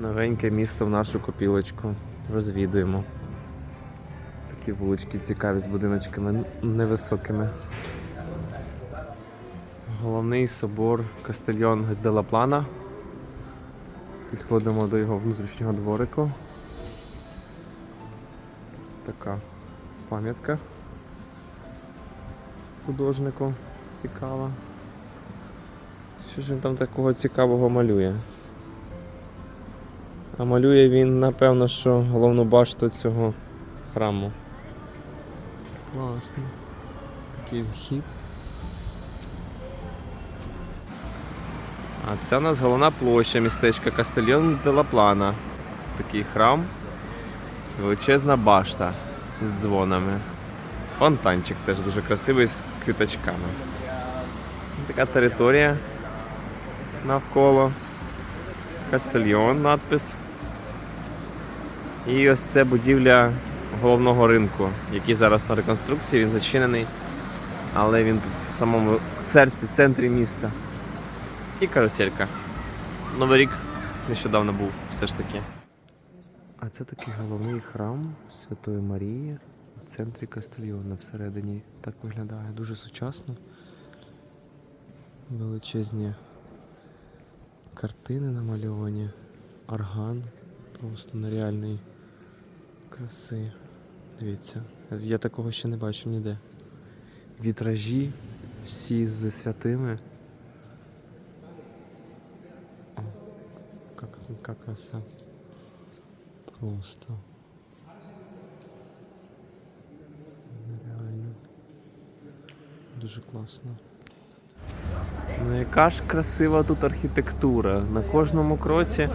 Новеньке місто в нашу копілочку. Розвідуємо. Такі вулички цікаві з будиночками невисокими. Головний собор Кастельйон де ла Плана. Підходимо до його внутрішнього дворику. Така пам'ятка художнику цікава. Що ж він там такого цікавого малює? А малює він, напевно, що головну башту цього храму. Класно. Такий вхід. А це у нас головна площа містечка Кастельйон де ла Плана. Такий храм. Величезна башта з дзвонами. Фонтанчик теж дуже красивий з квіточками. Така територія навколо. Кастельйон надпис. І ось це будівля головного ринку, який зараз на реконструкції, він зачинений, але він тут в самому серці, центрі міста. І каруселька. Новий рік нещодавно був все ж таки. А це такий головний храм Святої Марії в центрі Кастельйона всередині. Так виглядає дуже сучасно. Величезні картини намальовані, орган просто нереальної краси. Дивіться, я такого ще не бачив ніде. Вітражі всі з святими. О, як, яка краса. Просто. Нереально. Дуже класно. Ну яка ж красива тут архітектура. На кожному кроці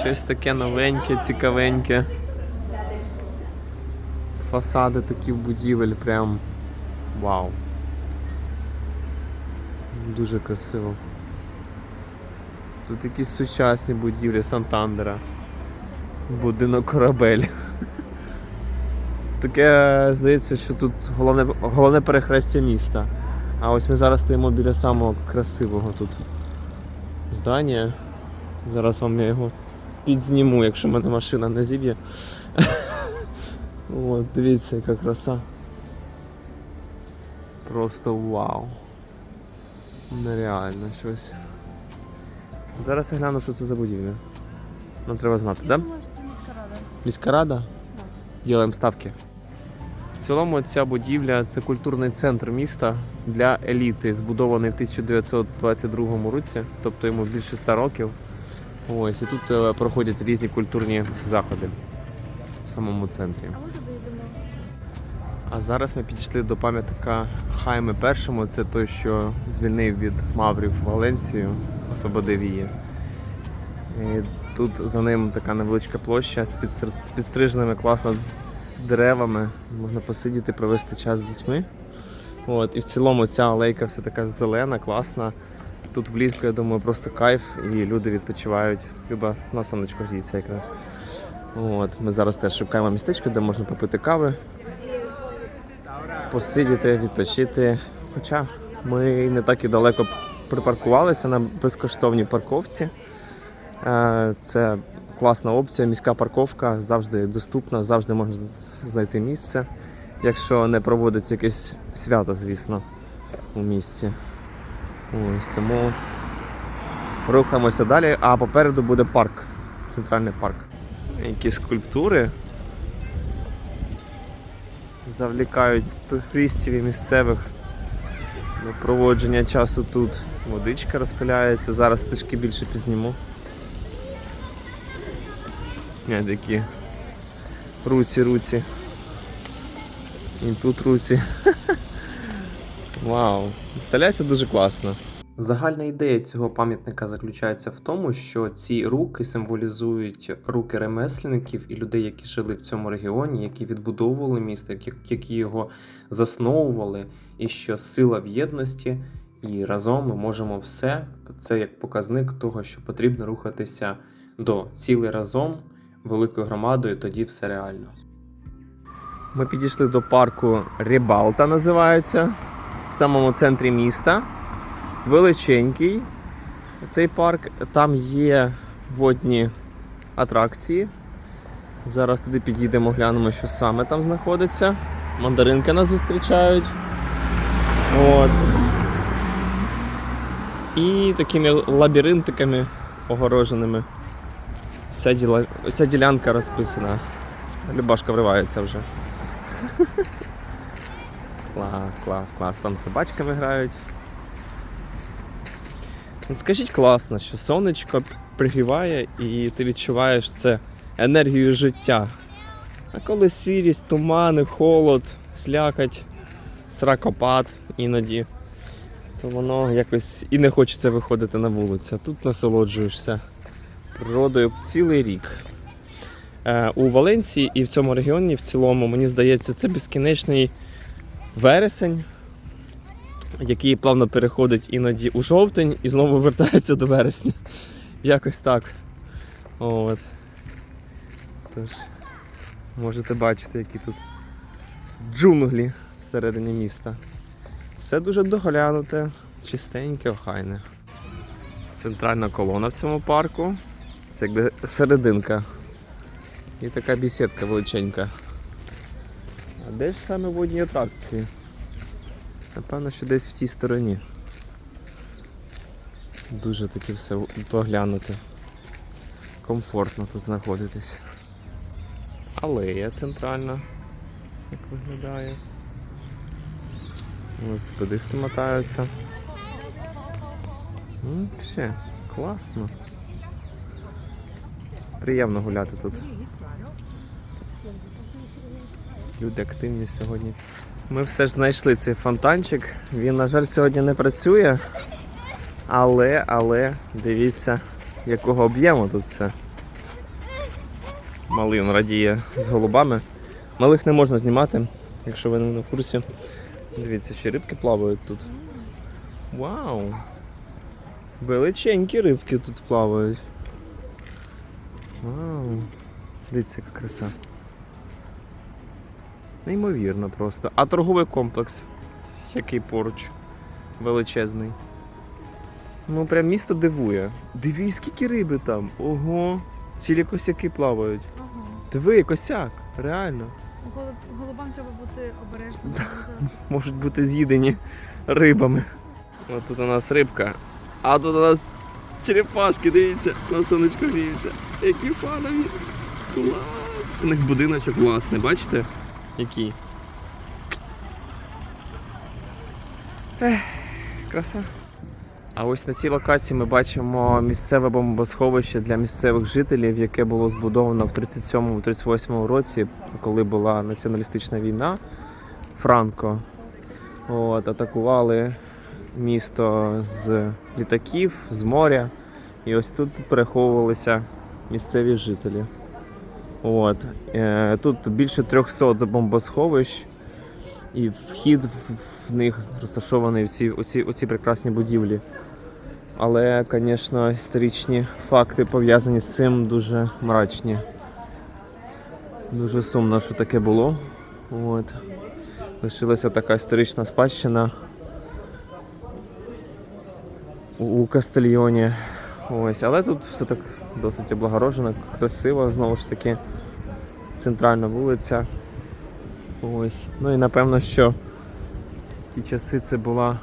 щось таке новеньке, цікавеньке. Фасади такі будівель прям вау. Дуже красиво. Тут якісь сучасні будівлі Сантандера. Будинок корабель. Таке здається, що тут головне, головне перехрестя міста. А ось ми зараз стоїмо біля самого красивого тут здання. Зараз вам я його підзніму, якщо мене машина не зіб'є. От, дивіться, яка краса. Просто вау. Нереально щось. Зараз я гляну, що це за будівля. Нам треба знати, так? Да? Думаю, що це міська рада. Міська рада? Ділаємо ставки. В цілому ця будівля це культурний центр міста для еліти, збудований в 1922 році, тобто йому більше 100 років. Ось, і тут е, проходять різні культурні заходи в самому центрі. А зараз ми підійшли до пам'ятника Хайме І, це той, що звільнив від Маврів Валенсію, освободив її. І тут за ним така невеличка площа з, підстр- з підстриженими класно деревами. Можна посидіти, провести час з дітьми. От, і в цілому ця алейка вся така зелена, класна. Тут влітку, я думаю, просто кайф, і люди відпочивають. Люба на сонечко гріється якраз. От, ми зараз теж шукаємо містечко, де можна попити кави, посидіти, відпочити. Хоча ми не так і далеко припаркувалися на безкоштовній парковці. Е, Це класна опція, міська парковка завжди доступна, завжди можна знайти місце, якщо не проводиться якесь свято, звісно, у місті. Ось тому рухаємося далі, а попереду буде парк, центральний парк. Які скульптури завлікають туристів і місцевих до проводження часу тут. Водичка розпиляється, зараз трішки більше підзніму. Ні, такі руці, руці. І тут руці. Вау, інсталяція дуже класна. Загальна ідея цього пам'ятника заключається в тому, що ці руки символізують руки ремесленників і людей, які жили в цьому регіоні, які відбудовували місто, які- його засновували, і що сила в єдності, і разом ми можемо все. Це як показник того, що потрібно рухатися до цілей разом, великою громадою, тоді все реально. Ми підійшли до парку Рибалта, називається, в самому центрі міста. Величенький цей парк. Там є водні атракції. Зараз туди підійдемо, глянемо, що саме там знаходиться. Мандаринки нас зустрічають. От. І такими лабіринтиками огороженими. Вся, діла... Вся ділянка розписана. Любашка вривається вже. Клас, клас, клас. Там з собачками грають. От скажіть класно, що сонечко пригріває і ти відчуваєш це енергію життя. А коли сірість, тумани, холод, слякать, сракопад іноді, то воно якось і не хочеться виходити на вулицю. Тут насолоджуєшся природою цілий рік. Е, У Валенції і в цьому регіоні в цілому, мені здається, це безкінечний вересень, який плавно переходить іноді у жовтень і знову вертається до вересня. Якось так. От. Тож, можете бачити, які тут джунглі всередині міста. Все дуже доглянуте, чистеньке, охайне. Центральна колона в цьому парку. Це якби серединка. І така бісідка величенька. А де ж саме водні атракції? Напевно, що десь в тій стороні. Дуже таки все доглянути. Комфортно тут знаходитись. Алея центральна, як виглядає. Велосипедисти мотаються. Ну, все, класно. Приємно гуляти тут. Люди активні сьогодні. Ми все ж знайшли цей фонтанчик. Він, на жаль, сьогодні не працює. Але, але, дивіться, якого об'єму тут все. Малин радіє з голубами. Малих не можна знімати, якщо ви не в курсі. Дивіться, ще рибки плавають тут. Вау! Величенькі рибки тут плавають. Вау! Дивіться, яка краса. Неймовірно просто. А торговий комплекс, який поруч, величезний. Ну, прям місто дивує. Дивись, скільки риби там. Ого! Цілі косяки плавають. Ага. Диви, косяк, реально. Голубам треба бути обережним. Можуть бути з'їдені рибами. От тут у нас рибка. А тут у нас черепашки, дивіться, на сонечко гріються. Які фанові. Клас! У них будиночок класний, бачите? Який? Ех, краса. А ось на цій локації ми бачимо місцеве бомбосховище для місцевих жителів, яке було збудовано в 37-38 році, коли була націоналістична війна. Франко От, атакували місто з літаків, з моря. І ось тут переховувалися місцеві жителі. От. Е, Тут більше 300 бомбосховищ, і вхід в, них розташований в ці, оці, оці прекрасні будівлі. Але, звісно, історичні факти пов'язані з цим дуже мрачні. Дуже сумно, що таке було. От. Лишилася така історична спадщина у- у Кастельйоні. Ось, але тут все так досить облагорожено, красиво, знову ж таки, центральна вулиця. Ось. Ну і напевно, що в ті часи це була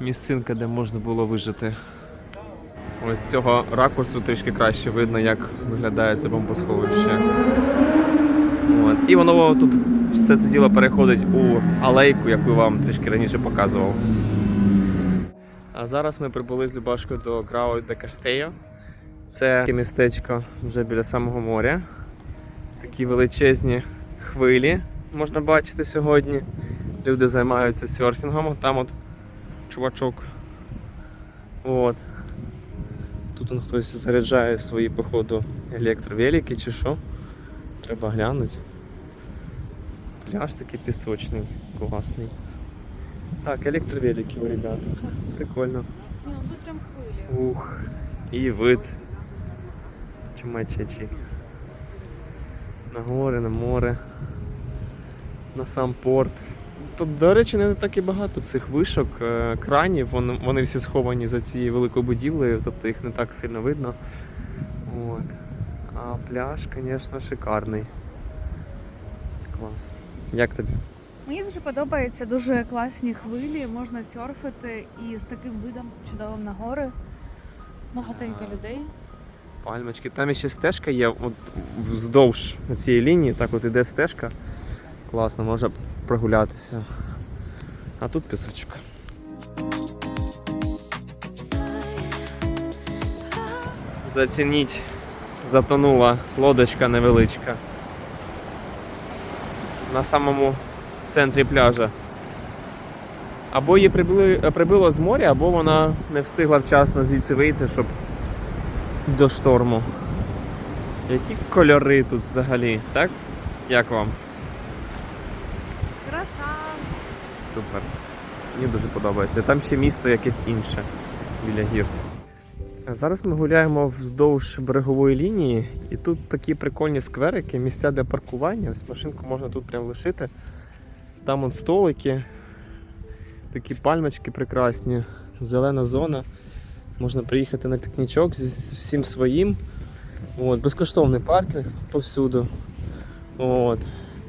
місцинка, де можна було вижити. Ось з цього ракурсу трішки краще видно, як виглядає це бомбосховище. От. І воно тут все це діло переходить у алейку, яку я вам трішки раніше показував. А зараз ми прибули з Любашкою до Грау де Кастеyo. Це містечко вже біля самого моря. Такі величезні хвилі можна бачити сьогодні. Люди займаються серфінгом, там от чувачок. От. Тут он хтось заряджає свої, походу, електровелики чи що. Треба глянути. Пляж такий пісочний, класний. Так, електровелики у ребят. Прикольно. Ну. Ух. І вид. Чумачачий. На гори, на море. На сам порт. Тут, до речі, не так і багато цих вишок, е, кранів. Вони, вони всі сховані за цією великою будівлею, тобто їх не так сильно видно. От. А пляж, звісно, шикарний. Клас. Як тобі? Мені дуже подобається, дуже класні хвилі, можна серфити і з таким видом чудовим на гори. Багатенько людей. Пальмочки. Там ще стежка є, от вздовж цієї лінії, так от іде стежка. Класно, можна прогулятися. А тут пісочок. Зацініть, затонула лодочка невеличка. На самому центрі пляжа. Або її прибило з моря, або вона не встигла вчасно звідси вийти, щоб до шторму. Які кольори тут взагалі, так? Як вам? Краса! Супер. Мені дуже подобається. Там ще місто якесь інше біля гір. Зараз ми гуляємо вздовж берегової лінії, і тут такі прикольні скверики, місця для паркування. Ось машинку можна тут прямо лишити. Там от столики, такі пальмочки прекрасні, зелена зона. Можна приїхати на пікнічок зі всім своїм. От, безкоштовний паркінг повсюду. От.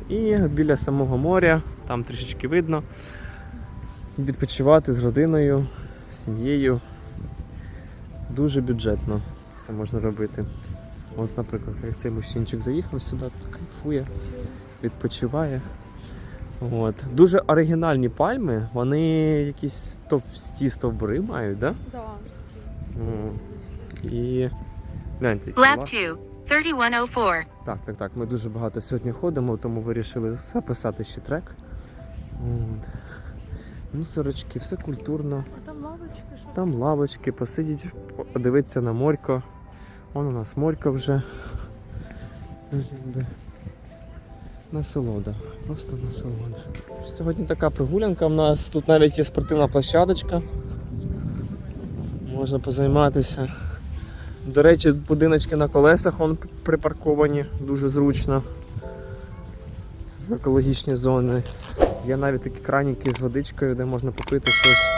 І біля самого моря, там трішечки видно. Відпочивати з родиною, сім'єю. Дуже бюджетно це можна робити. От, наприклад, як цей мужчинчик заїхав сюди, кайфує, відпочиває. От. Дуже оригінальні пальми, вони якісь товсті стовбури мають, так? Да? Да. І гляньте. які 2, 3104. Так, так, так. Ми дуже багато сьогодні ходимо, тому вирішили записати ще трек. От. Мусорочки, все культурно. А там лавочки? Там лавочки, посидіть, подивитися на морько. Вон у нас морько вже. Насолода, просто насолода. Сьогодні така прогулянка в нас. Тут навіть є спортивна площадочка. Можна позайматися. До речі, будиночки на колесах вон припарковані, дуже зручно. Екологічні зони. Є навіть такі краніки з водичкою, де можна попити щось.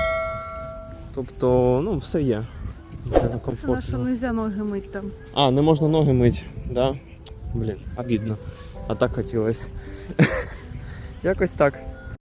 Тобто, ну, все є. Це на що не можна ноги мить там. А, не можна ноги мити, да? Блін, обідно. А так хотілося. Якось так.